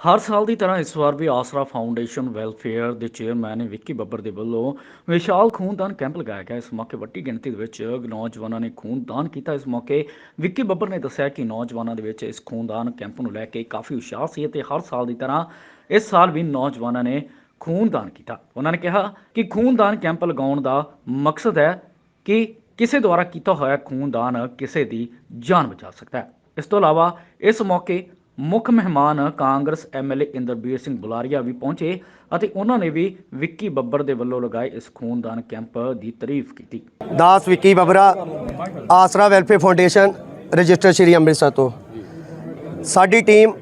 ਹਰ ਸਾਲ ਦੀ ਤਰ੍ਹਾਂ ਇਸ ਵਾਰ ਵੀ ਆਸਰਾ ਫਾਊਂਡੇਸ਼ਨ ਵੈਲਫੇਅਰ ਦੇ ਚੇਅਰਮੈਨ ਵਿੱਕੀ ਬੱਬਰ ਦੇ ਵੱਲੋਂ ਵਿਸ਼ਾਲ ਖੂਨਦਾਨ ਕੈਂਪ ਲਗਾਇਆ ਗਿਆ। ਇਸ ਮੌਕੇ ਵੱਡੀ ਗਿਣਤੀ ਦੇ ਵਿੱਚ ਨੌਜਵਾਨਾਂ ਨੇ ਖੂਨਦਾਨ ਕੀਤਾ। ਇਸ ਮੌਕੇ ਵਿੱਕੀ ਬੱਬਰ ਨੇ ਦੱਸਿਆ ਕਿ ਨੌਜਵਾਨਾਂ ਦੇ ਵਿੱਚ ਇਸ ਖੂਨਦਾਨ ਕੈਂਪ ਨੂੰ ਲੈ ਕੇ ਕਾਫੀ ਉਤਸ਼ਾਹ ਸੀ ਅਤੇ ਹਰ ਸਾਲ ਦੀ ਤਰ੍ਹਾਂ ਇਸ ਸਾਲ ਵੀ ਨੌਜਵਾਨਾਂ ਨੇ ਖੂਨਦਾਨ ਕੀਤਾ। ਉਹਨਾਂ ਨੇ ਕਿਹਾ ਕਿ ਖੂਨਦਾਨ ਕੈਂਪ ਲਗਾਉਣ ਦਾ ਮਕਸਦ ਹੈ ਕਿ ਕਿਸੇ ਦੁਆਰਾ ਕੀਤਾ ਹੋਇਆ ਖੂਨਦਾਨ ਕਿਸੇ ਦੀ ਜਾਨ ਬਚਾ ਸਕਦਾ ਹੈ। ਇਸ ਤੋਂ ਇਲਾਵਾ ਇਸ ਮੌਕੇ ਮੁੱਖ ਮਹਿਮਾਨ ਕਾਂਗਰਸ ਐਮਐਲਏ ਇੰਦਰਬੀਰ ਸਿੰਘ ਬੁਲਾਰੀਆ ਵੀ ਪਹੁੰਚੇ ਅਤੇ ਉਹਨਾਂ ਨੇ ਵੀ ਵਿੱਕੀ ਬੱਬਰ ਦੇ ਵੱਲੋਂ ਲਗਾਏ ਇਸ ਖੂਨਦਾਨ ਕੈਂਪ ਦੀ ਤਾਰੀਫ ਕੀਤੀ। ਦਾਸ Vicky Babbar, Asra welfare foundation, register Shri Amritsar ਤੋਂ। ਸਾਡੀ ਟੀਮ,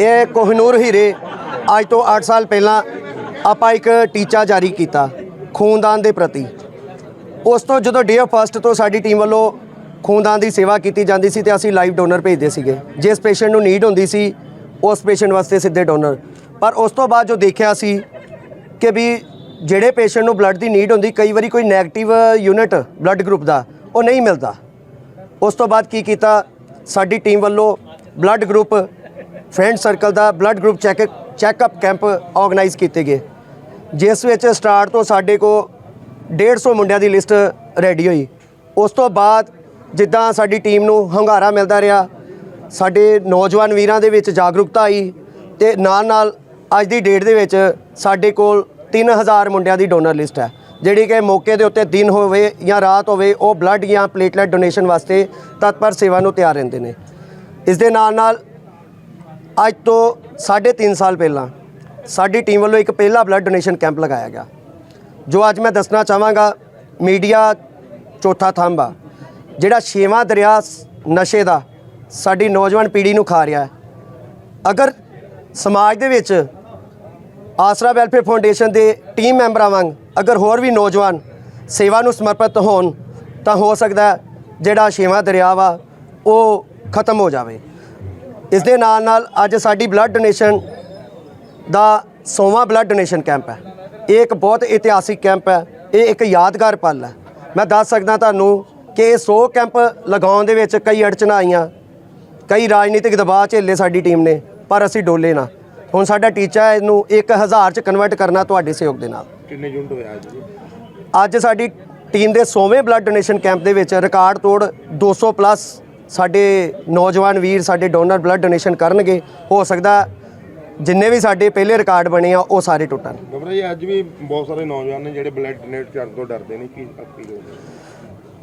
ਇਹ ਕੋਹਨੂਰ ਹੀਰੇ, ਅੱਜ ਤੋਂ 8 ਸਾਲ ਪਹਿਲਾਂ ਆਪਾਂ ਇੱਕ ਟੀਚਾ ਜਾਰੀ ਕੀਤਾ, ਖੂਨਦਾਨ ਦੇ ਪ੍ਰਤੀ। ਉਸ ਤੋਂ ਜਦੋਂ ਡੇ ਫਸਟ ਤੋਂ ਸਾਡੀ ਟੀਮ ਵੱਲੋਂ ਖੂਨਦਾਨ ਦੀ ਸੇਵਾ ਕੀਤੀ ਜਾਂਦੀ ਸੀ ਤੇ ਅਸੀਂ ਲਾਈਵ ਡੋਨਰ ਭੇਜਦੇ ਸੀਗੇ। ਜਿਸ ਪੇਸ਼ੈਂਟ ਨੂੰ ਨੀਡ ਹੁੰਦੀ ਸੀ, ਉਸ ਪੇਸ਼ੈਂਟ ਵਾਸਤੇ ਸਿੱਧੇ ਡੋਨਰ। ਪਰ ਉਸ ਤੋਂ ਬਾਅਦ ਜੋ ਦੇਖਿਆ ਸੀ ਕਿ ਵੀ ਜਿਹੜੇ ਪੇਸ਼ੈਂਟ ਨੂੰ ਬਲੱਡ ਦੀ ਨੀਡ ਹੁੰਦੀ, ਕਈ ਵਾਰੀ ਕੋਈ 네ਗੇਟਿਵ ਯੂਨਿਟ ਬਲੱਡ ਗਰੁੱਪ ਦਾ, ਉਹ ਨਹੀਂ ਮਿਲਦਾ। ਉਸ ਤੋਂ ਬਾਅਦ ਕੀ ਕੀਤਾ? ਸਾਡੀ ਟੀਮ ਵੱਲੋਂ ਬਲੱਡ ਗਰੁੱਪ ਫਰੈਂਡ ਸਰਕਲ ਦਾ blood group check checkup camp organise ਕੀਤੇ ਗਏ। ਜਿਸ ਵਿੱਚ ਸਟਾਰਟ ਤੋਂ ਸਾਡੇ ਕੋ 150 ਮੁੰਡਿਆਂ ਦੀ ਲਿਸਟ ਰੈਡੀ ਹੋਈ। ਉਸ ਤੋਂ ਬਾਅਦ ਜਿੱਦਾਂ ਸਾਡੀ ਟੀਮ ਨੂੰ ਹੰਗਾਰਾ ਮਿਲਦਾ ਰਿਹਾ, ਸਾਡੇ ਨੌਜਵਾਨ ਵੀਰਾਂ ਦੇ ਵਿੱਚ ਜਾਗਰੂਕਤਾ ਆਈ ਤੇ ਨਾਲ ਨਾਲ ਅੱਜ ਦੀ ਡੇਟ ਦੇ ਵਿੱਚ ਸਾਡੇ ਕੋਲ 3000 ਮੁੰਡਿਆਂ ਦੀ ਡੋਨਰ ਲਿਸਟ ਹੈ, ਜਿਹੜੀ ਕਿ ਮੌਕੇ ਦੇ ਉੱਤੇ ਦਿਨ ਹੋਵੇ ਜਾਂ ਰਾਤ ਹੋਵੇ, ਉਹ ਬਲੱਡ ਜਾਂ ਪਲੇਟਲੈਟ ਡੋਨੇਸ਼ਨ ਵਾਸਤੇ ਤਤਪਰ ਸੇਵਾ ਨੂੰ ਤਿਆਰ ਰਹਿੰਦੇ ਨੇ। ਇਸ ਦੇ ਨਾਲ ਨਾਲ ਅੱਜ ਤੋਂ 3.5 ਸਾਲ ਪਹਿਲਾਂ ਸਾਡੀ ਟੀਮ ਵੱਲੋਂ ਇੱਕ ਪਹਿਲਾ ਬਲੱਡ ਡੋਨੇਸ਼ਨ ਕੈਂਪ ਲਗਾਇਆ ਗਿਆ, ਜੋ ਅੱਜ ਮੈਂ ਦੱਸਣਾ ਚਾਹਾਂਗਾ, ਮੀਡੀਆ ਚੌਥਾ ਥੰਬ ਆ। ਜਿਹੜਾ ਛੇਵਾਂ ਦਰਿਆ ਨਸ਼ੇ ਦਾ ਸਾਡੀ ਨੌਜਵਾਨ ਪੀੜ੍ਹੀ ਨੂੰ ਖਾ ਰਿਹਾ ਹੈ। ਅਗਰ ਸਮਾਜ ਦੇ ਵਿੱਚ ਆਸਰਾ ਵੈਲਫੇਅਰ ਫਾਊਂਡੇਸ਼ਨ ਦੇ ਟੀਮ ਮੈਂਬਰਾਂ ਵਾਂਗ ਅਗਰ ਹੋਰ ਵੀ ਨੌਜਵਾਨ ਸੇਵਾ ਨੂੰ ਸਮਰਪਿਤ ਹੋਣ, ਤਾਂ ਹੋ ਸਕਦਾ ਜਿਹੜਾ ਛੇਵਾਂ ਦਰਿਆ ਵਾ, ਉਹ ਖਤਮ ਹੋ ਜਾਵੇ। ਇਸ ਦੇ ਨਾਲ ਨਾਲ ਅੱਜ ਸਾਡੀ ਬਲੱਡ ਡੋਨੇਸ਼ਨ ਦਾ ਸੋਮਾ ਬਲੱਡ ਡੋਨੇਸ਼ਨ ਕੈਂਪ ਹੈ। ਇਹ ਇੱਕ ਬਹੁਤ ਇਤਿਹਾਸਿਕ ਕੈਂਪ ਹੈ। ਇਹ ਇੱਕ ਯਾਦਗਾਰ ਪਲ ਹੈ। ਮੈਂ ਦੱਸ ਸਕਦਾ ਤੁਹਾਨੂੰ ਕਿ ਇਹ 100 ਕੈਂਪ ਲਗਾਉਣ ਦੇ ਵਿੱਚ ਕਈ ਅੜਚਣਾਂ ਆਈਆਂ। ਕਈ ਰਾਜਨੀਤਿਕ ਦਬਾਅ ਝੇਲੇ ਸਾਡੀ ਟੀਮ ਨੇ ਪਰ ਅਸੀਂ ਡੋਲੇ ਨਾ। ਹੁਣ ਸਾਡਾ ਟੀਚਾ ਹੈ ਇਹਨੂੰ 1000 ਚ ਕਨਵਰਟ ਕਰਨਾ ਤੁਹਾਡੇ ਸਹਿਯੋਗ ਦੇ ਨਾਲ। ਕਿੰਨੇ ਯੂਨਿਟ ਹੋਇਆ ਅੱਜ? ਜੀ ਅੱਜ ਸਾਡੀ ਟੀਮ ਦੇ 100ਵੇਂ ਬਲੱਡ ਡੋਨੇਸ਼ਨ ਕੈਂਪ ਦੇ ਵਿੱਚ ਰਿਕਾਰਡ ਤੋੜ 200 ਪਲੱਸ ਸਾਡੇ ਨੌਜਵਾਨ ਵੀਰ ਸਾਡੇ ਡੋਨਰ ਬਲੱਡ ਡੋਨੇਸ਼ਨ ਕਰਨਗੇ। ਹੋ ਸਕਦਾ ਜਿੰਨੇ ਵੀ ਸਾਡੇ ਪਹਿਲੇ ਰਿਕਾਰਡ ਬਣੇ ਆ ਉਹ ਸਾਰੇ ਟੁੱਟਣ। ਗਬਰਾ ਜੀ ਅੱਜ ਵੀ ਬਹੁਤ ਸਾਰੇ ਨੌਜਵਾਨ ਨੇ ਜਿਹੜੇ ਬਲੱਡ ਡੋਨੇਟ ਕਰਨ ਤੋਂ ਡਰਦੇ ਨੇ ਕੀ ਅਪੀਲ ਹੋਵੇ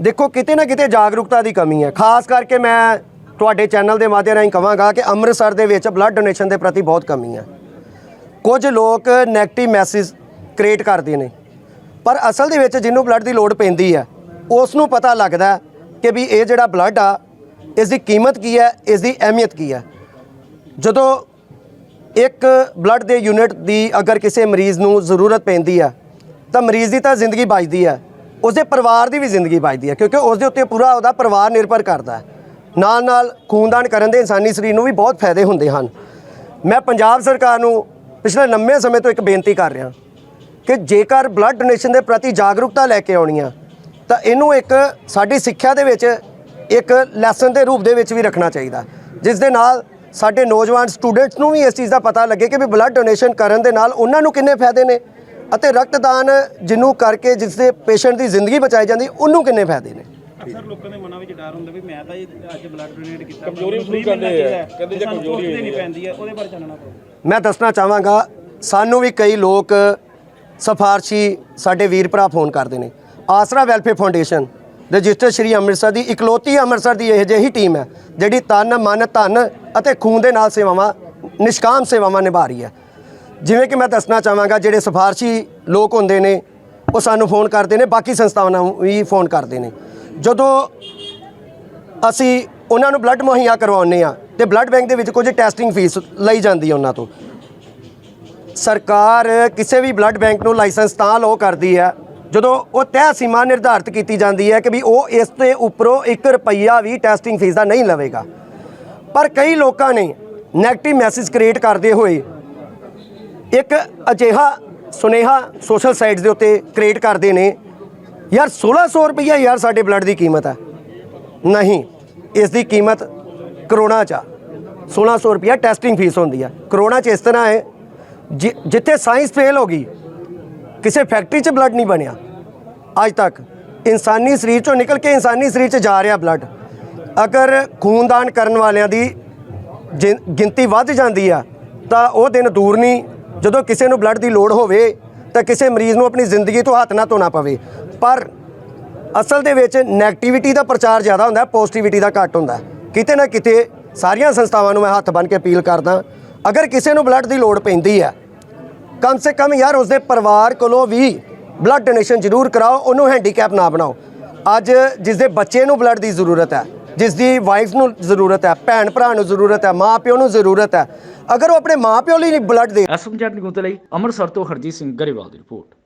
ਦੇਖੋ, ਕਿਤੇ ਨਾ ਕਿਤੇ ਜਾਗਰੂਕਤਾ ਦੀ ਕਮੀ ਹੈ। ਖਾਸ ਕਰਕੇ ਮੈਂ ਤੁਹਾਡੇ ਚੈਨਲ ਦੇ ਮਾਧਿਅਮ ਰਾਹੀਂ ਕਹਾਂਗਾ ਕਿ ਅੰਮ੍ਰਿਤਸਰ ਦੇ ਵਿੱਚ ਬਲੱਡ ਡੋਨੇਸ਼ਨ ਦੇ ਪ੍ਰਤੀ ਬਹੁਤ ਕਮੀ ਹੈ। ਕੁਝ ਲੋਕ 네ਗੇਟਿਵ ਮੈਸੇਜ ਕ੍ਰੀਏਟ ਕਰਦੇ ਨੇ। ਪਰ ਅਸਲ ਦੇ ਵਿੱਚ ਜਿਹਨੂੰ ਬਲੱਡ ਦੀ ਲੋੜ ਪੈਂਦੀ ਹੈ ਉਸ ਨੂੰ ਪਤਾ ਲੱਗਦਾ ਕਿ ਵੀ ਇਹ ਜਿਹੜਾ ਬਲੱਡ ਆ ਇਸ ਦੀ ਕੀਮਤ ਕੀ ਹੈ ਇਸ ਦੀ ਅਹਿਮੀਅਤ ਕੀ ਹੈ। ਜਦੋਂ ਇੱਕ ਬਲੱਡ ਦੇ ਯੂਨਿਟ ਦੀ ਅਗਰ ਕਿਸੇ ਮਰੀਜ਼ ਨੂੰ ਜ਼ਰੂਰਤ ਪੈਂਦੀ ਹੈ, ਤਾਂ ਮਰੀਜ਼ ਦੀ ਤਾਂ ਜ਼ਿੰਦਗੀ ਬਚਦੀ ਹੈ। ਉਸਦੇ ਪਰਿਵਾਰ ਦੀ ਵੀ ਜ਼ਿੰਦਗੀ ਬਚਦੀ ਹੈ, ਕਿਉਂਕਿ ਉਸ ਦੇ ਉੱਤੇ ਪੂਰਾ ਉਹਦਾ ਪਰਿਵਾਰ ਨਿਰਭਰ ਕਰਦਾ ਹੈ। ਨਾਲ ਨਾਲ ਖੂਨਦਾਨ ਕਰਨ ਦੇ ਇਨਸਾਨੀ ਸਰੀਰ ਨੂੰ ਵੀ ਬਹੁਤ ਫਾਇਦੇ ਹੁੰਦੇ ਹਨ। ਮੈਂ ਪੰਜਾਬ ਸਰਕਾਰ ਨੂੰ ਪਿਛਲੇ ਲੰਮੇ ਸਮੇਂ ਤੋਂ ਇੱਕ ਬੇਨਤੀ ਕਰ ਰਿਹਾ ਕਿ ਜੇਕਰ ਬਲੱਡ ਡੋਨੇਸ਼ਨ ਦੇ ਪ੍ਰਤੀ ਜਾਗਰੂਕਤਾ ਲੈ ਕੇ ਆਉਣੀ ਆ, ਤਾਂ ਇਹਨੂੰ ਇੱਕ ਸਾਡੀ ਸਿੱਖਿਆ ਦੇ ਵਿੱਚ ਇੱਕ ਲੈਸਨ ਦੇ ਰੂਪ ਦੇ ਵਿੱਚ ਵੀ ਰੱਖਣਾ ਚਾਹੀਦਾ। ਜਿਸ ਦੇ ਨਾਲ ਸਾਡੇ ਨੌਜਵਾਨ ਸਟੂਡੈਂਟਸ ਨੂੰ ਵੀ ਇਸ ਚੀਜ਼ ਦਾ ਪਤਾ ਲੱਗੇ ਕਿ ਵੀ ਬਲੱਡ ਡੋਨੇਸ਼ਨ ਕਰਨ ਦੇ ਨਾਲ ਉਹਨਾਂ ਨੂੰ ਕਿੰਨੇ ਫਾਇਦੇ ਨੇ। ਅਤੇ ਰਕਤਦਾਨ ਜਿਹਨੂੰ ਕਰਕੇ ਜਿਸ ਦੇ ਪੇਸ਼ੈਂਟ ਦੀ ਜ਼ਿੰਦਗੀ ਬਚਾਈ ਜਾਂਦੀ ਉਹਨੂੰ ਕਿੰਨੇ ਫਾਇਦੇ ਨੇ ਅਕਸਰ ਲੋਕਾਂ ਦੇ ਮਨਾਂ ਵਿੱਚ ਡਰ ਹੁੰਦਾ ਵੀ ਮੈਂ ਤਾਂ ਇਹ ਅੱਜ ਬਲੱਡ ਡੋਨੇਟ ਕੀਤਾ ਕਮਜ਼ੋਰੀ ਮੈਨੂੰ ਮਹਿਸੂਸ free ਮਿਲਣਾ ਕਰਦੇ ਆ। ਚਾਹੀਦਾ ਹੈ, ਕਹਿੰਦੇ ਤੇ ਜੇ ਸਾਨੂੰ ਕਮਜ਼ੋਰੀ ਸੋਚ ਦੇਣੀ ਹੋਈ ਹੈ। ਪੈਂਦੀ ਹੈ ਉਹਦੇ ਬਾਰੇ ਜਾਣਨਾ ਪਊ ਮੈਂ ਦੱਸਣਾ ਚਾਹਾਂਗਾ ਸਾਨੂੰ ਵੀ ਕਈ ਲੋਕ ਸਫਾਰਸ਼ੀ ਸਾਡੇ ਵੀਰ ਭਰਾ ਫੋਨ ਕਰਦੇ ਨੇ Aasra welfare foundation register Shri Amritsar ਦੀ ਇਕਲੌਤੀ ਅੰਮ੍ਰਿਤਸਰ ਦੀ ਇਹ ਜਿਹੀ ਟੀਮ ਹੈ ਜਿਹੜੀ ਤਨ ਮਨ ਧਨ ਅਤੇ ਖੂਨ ਦੇ ਨਾਲ ਸੇਵਾਵਾਂ ਨਿਸ਼ਕਾਮ ਸੇਵਾਵਾਂ ਨਿਭਾ ਰਹੀ ਹੈ ਜਿਵੇਂ ਕਿ ਮੈਂ ਦੱਸਣਾ ਚਾਹਾਂਗਾ, ਜਿਹੜੇ ਸਫਾਰਸ਼ੀ ਲੋਕ ਹੁੰਦੇ ਨੇ, ਉਹ ਸਾਨੂੰ ਫੋਨ ਕਰਦੇ ਨੇ, ਬਾਕੀ ਸੰਸਥਾਵਾਂ ਨੂੰ ਵੀ ਫੋਨ ਕਰਦੇ ਨੇ। ਜਦੋਂ ਅਸੀਂ ਉਹਨਾਂ ਨੂੰ ਬਲੱਡ ਮੁਹੱਈਆ ਕਰਵਾਉਂਦੇ ਆ ਤੇ ਬਲੱਡ ਬੈਂਕ ਦੇ ਵਿੱਚ ਕੁਝ ਟੈਸਟਿੰਗ ਫੀਸ ਲਈ ਜਾਂਦੀ ਹੈ ਉਹਨਾਂ ਤੋਂ। ਸਰਕਾਰ ਕਿਸੇ ਵੀ ਬਲੱਡ ਬੈਂਕ ਨੂੰ ਲਾਇਸੈਂਸ ਤਾਂ ਲੋ ਕਰਦੀ ਹੈ, ਜਦੋਂ ਉਹ ਤੈਅ ਸੀਮਾ ਨਿਰਧਾਰਿਤ ਕੀਤੀ ਜਾਂਦੀ ਹੈ ਕਿ ਵੀ ਉਹ ਇਸ ਤੇ ਉੱਪਰੋਂ 1 ਰੁਪਈਆ ਵੀ ਟੈਸਟਿੰਗ ਫੀਸ ਦਾ ਨਹੀਂ ਲਵੇਗਾ। ਪਰ ਕਈ ਲੋਕਾਂ ਨੇ 네ਗੇਟਿਵ ਮੈਸੇਜ ਕ੍ਰੀਏਟ ਕਰਦੇ ਹੋਏ ਇੱਕ ਅਜਿਹਾ ਸੁਨੇਹਾ ਸੋਸ਼ਲ ਸਾਈਟਸ ਦੇ ਉੱਤੇ ਕ੍ਰੀਏਟ ਕਰਦੇ ਨੇ, ਯਾਰ 1600 ਰੁਪਈਆ ਯਾਰ ਸਾਡੇ ਬਲੱਡ ਦੀ ਕੀਮਤ ਹੈ ਨਹੀਂ, ਇਸ ਦੀ ਕੀਮਤ ਕਰੋੜਾਂ ਚ ਆ। 1600 ਰੁਪਈਆ ਟੈਸਟਿੰਗ ਫੀਸ ਹੁੰਦੀ ਆ। ਕਰੋਨਾ 'ਚ ਇਸ ਤਰ੍ਹਾਂ ਹੈ, ਜਿ- ਜਿੱਥੇ ਸਾਇੰਸ ਫੇਲ ਹੋ ਗਈ, ਕਿਸੇ ਫੈਕਟਰੀ 'ਚ ਬਲੱਡ ਨਹੀਂ ਬਣਿਆ। ਅੱਜ ਤੱਕ ਇਨਸਾਨੀ ਸਰੀਰ 'ਚੋਂ ਨਿਕਲ ਕੇ ਇਨਸਾਨੀ ਸਰੀਰ 'ਚ ਜਾ ਰਿਹਾ ਬਲੱਡ ਅਗਰ ਖੂਨਦਾਨ ਕਰਨ ਵਾਲਿਆਂ ਦੀ ਜਿ- ਗਿਣਤੀ ਵੱਧ ਜਾਂਦੀ ਆ, ਤਾਂ ਉਹ ਦਿਨ ਦੂਰ ਨਹੀਂ ਜਦੋਂ ਕਿਸੇ ਨੂੰ ਬਲੱਡ ਦੀ ਲੋੜ ਹੋਵੇ ਤਾਂ ਕਿਸੇ ਮਰੀਜ਼ ਨੂੰ ਆਪਣੀ ਜ਼ਿੰਦਗੀ ਤੋਂ ਹੱਥ ਨਾ ਧੋਣਾ ਪਵੇ। ਪਰ ਅਸਲ ਦੇ ਵਿੱਚ 네ਗੇਟਿਵਿਟੀ ਦਾ ਪ੍ਰਚਾਰ ਜ਼ਿਆਦਾ ਹੁੰਦਾ ਹੈ ਪੋਜ਼ਿਟਿਵਿਟੀ ਦਾ ਘੱਟ ਹੁੰਦਾ। ਕਿਤੇ ਨਾ ਕਿਤੇ ਸਾਰੀਆਂ ਸੰਸਥਾਵਾਂ ਨੂੰ ਮੈਂ ਹੱਥ ਬੰਨ੍ਹ ਕੇ ਅਪੀਲ ਕਰਦਾ, ਅਗਰ ਕਿਸੇ ਨੂੰ ਬਲੱਡ ਦੀ ਲੋੜ ਪੈਂਦੀ ਹੈ, ਕਮ ਸੇ ਕਮ ਯਾਰ ਉਸਦੇ ਪਰਿਵਾਰ ਕੋਲੋਂ ਵੀ ਬਲੱਡ ਡੋਨੇਸ਼ਨ ਜ਼ਰੂਰ ਕਰਾਓ, ਉਹਨੂੰ ਹੈਂਡੀਕੈਪ ਨਾ ਬਣਾਓ। ਅੱਜ ਜਿਸ ਦੇ ਬੱਚੇ ਨੂੰ ਬਲੱਡ ਦੀ ਜ਼ਰੂਰਤ ਹੈ ਜਿਸ ਦੀ ਵਾਈਫ ਨੂੰ ਜ਼ਰੂਰਤ ਹੈ ਭੈਣ ਭਰਾ ਨੂੰ ਜ਼ਰੂਰਤ ਹੈ ਮਾਂ ਪਿਓ ਨੂੰ ਜ਼ਰੂਰਤ ਹੈ ਅਗਰ ਉਹ ਆਪਣੇ ਮਾਂ ਪਿਓ ਲਈ ਬਲੱਡ ਦੇ ਐਸਐਮਜੈਡ ਨਿਊਜ਼ ਦੇ ਲਈ ਅੰਮ੍ਰਿਤਸਰ ਤੋਂ ਹਰਜੀਤ ਸਿੰਘ ਗਰੇਵਾਲ ਦੀ ਰਿਪੋਰਟ।